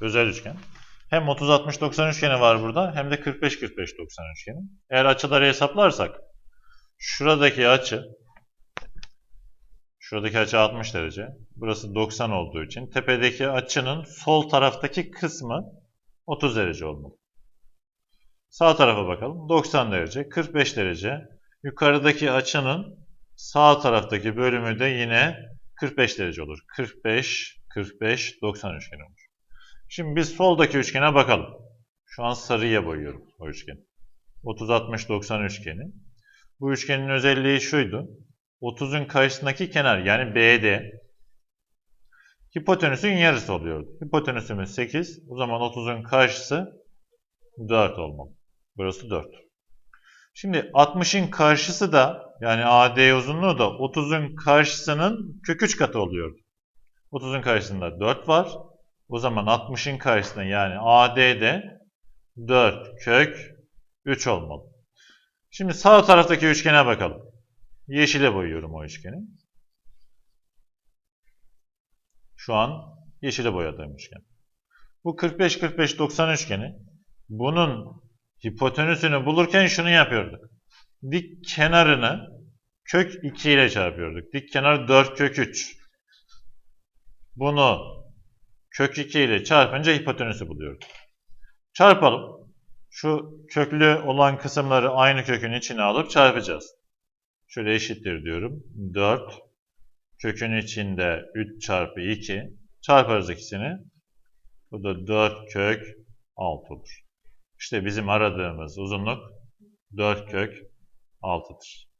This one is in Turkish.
Özel üçgen. Hem 30-60-90 üçgeni var burada hem de 45-45-90 üçgeni. Eğer açıları hesaplarsak şuradaki açı şuradaki açı 60 derece. Burası 90 olduğu için tepedeki açının sol taraftaki kısmı 30 derece olmalı. Sağ tarafa bakalım. 90 derece, 45 derece. Yukarıdaki açının sağ taraftaki bölümü de yine 45 derece olur. 45, 45, 90 üçgeni olur. Şimdi biz soldaki üçgene bakalım. Şu an sarıya boyuyorum o üçgeni. 30, 60, 90 üçgeni. Bu üçgenin özelliği şuydu. 30'un karşısındaki kenar yani BD hipotenüsün yarısı oluyordu. Hipotenüsümüz 8. O zaman 30'un karşısı 4 olmalı. Burası 4. Şimdi 60'ın karşısı da yani AD uzunluğu da 30'un karşısının kök 3 katı oluyordu. 30'un karşısında 4 var. O zaman 60'ın karşısında yani AD'de 4 kök 3 olmalı. Şimdi sağ taraftaki üçgene bakalım. Yeşile boyuyorum o üçgeni. Şu an yeşile boyadığım üçgen. Bu 45-45-90 üçgeni. Bunun hipotenüsünü bulurken şunu yapıyorduk. Dik kenarını kök 2 ile çarpıyorduk. Dik kenar 4 kök 3. Bunu kök 2 ile çarpınca hipotenüsü buluyorduk. Çarpalım. Şu köklü olan kısımları aynı kökün içine alıp çarpacağız. Şöyle eşittir diyorum. 4 kökün içinde 3 çarpı 2 çarparız ikisini. Bu da 4 kök 6 olur. İşte bizim aradığımız uzunluk 4 kök 6'dır.